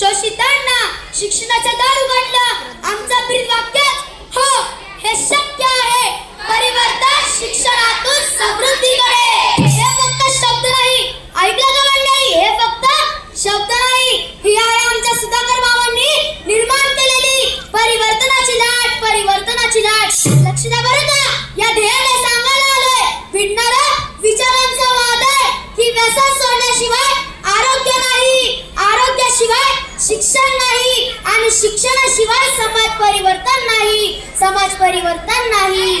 शोषितांना शिक्षणाचा दार उघडला आमचा ब्रीद वाक्य हो हे शक्य आहे. परिवर्तन शिक्षणातून समृद्धीकडे हे फक्त शब्द नाही. ऐकलं का मंडळी? हे फक्त शब्द नाही. ही आहे आमच्या सुधाकर मामांनी निर्माण केलेली परिवर्तनाची लाट परिवर्तनाची लाट. लक्ष द्या बरं शिक्षण नाही आणि शिक्षणाशिवाय समाज परिवर्तन नाही. समाज परिवर्तन नाही.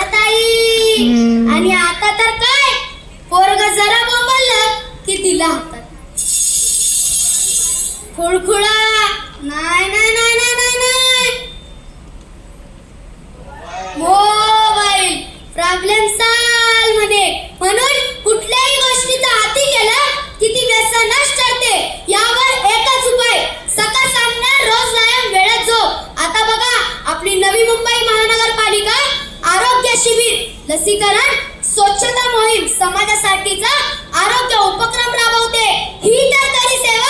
ना ताई आणि आता तर काय? पोरग जरा बोंबल की दिला हातात. खुळखुळा. नाही. लसीकरण स्वच्छता मोहीम समाजासाठीचा आरोग्य उपक्रम राबवते. ही तर तरी सेवा.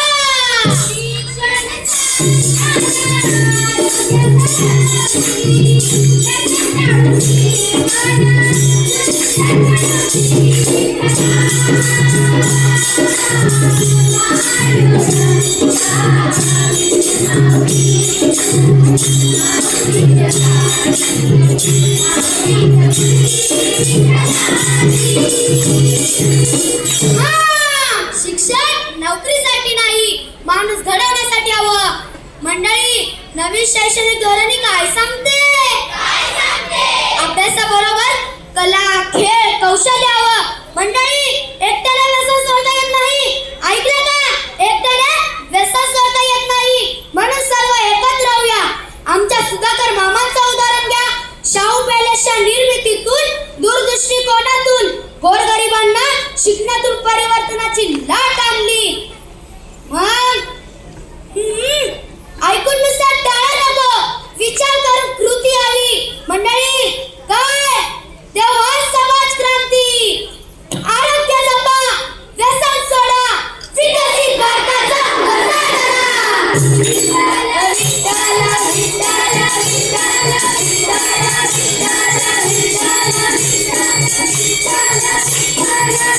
नोकरीसाठी नाही माणूस घडवण्यासाठी हवं. मंडळी नवीन शैक्षणिक धोरणी काय सांगते? अभ्यासाबरोबर कला खेळ कौशल्य हवं. मंडळी एकट्याला व्यसन सोडता येत नाही. ऐकलं का? एकट्याला व्यसन सोडता येत नाही. म्हणून सर्व एकत्र राहूया आमच्या सुधाकर मामांचं उदाहरण घ्या. शाहू पॅलेसच्या निर्मितीतून दूरदृष्टिकोनातून गोरगरिबांना शिकण्यातून परिवर्तनाची लाट आणली. Thank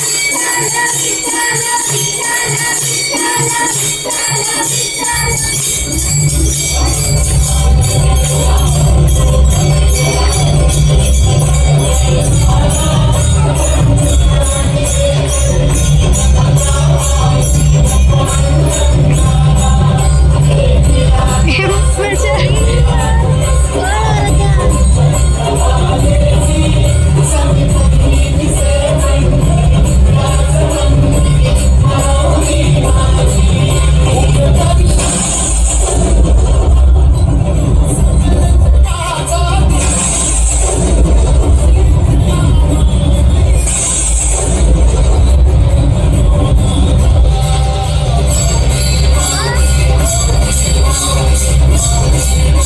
you.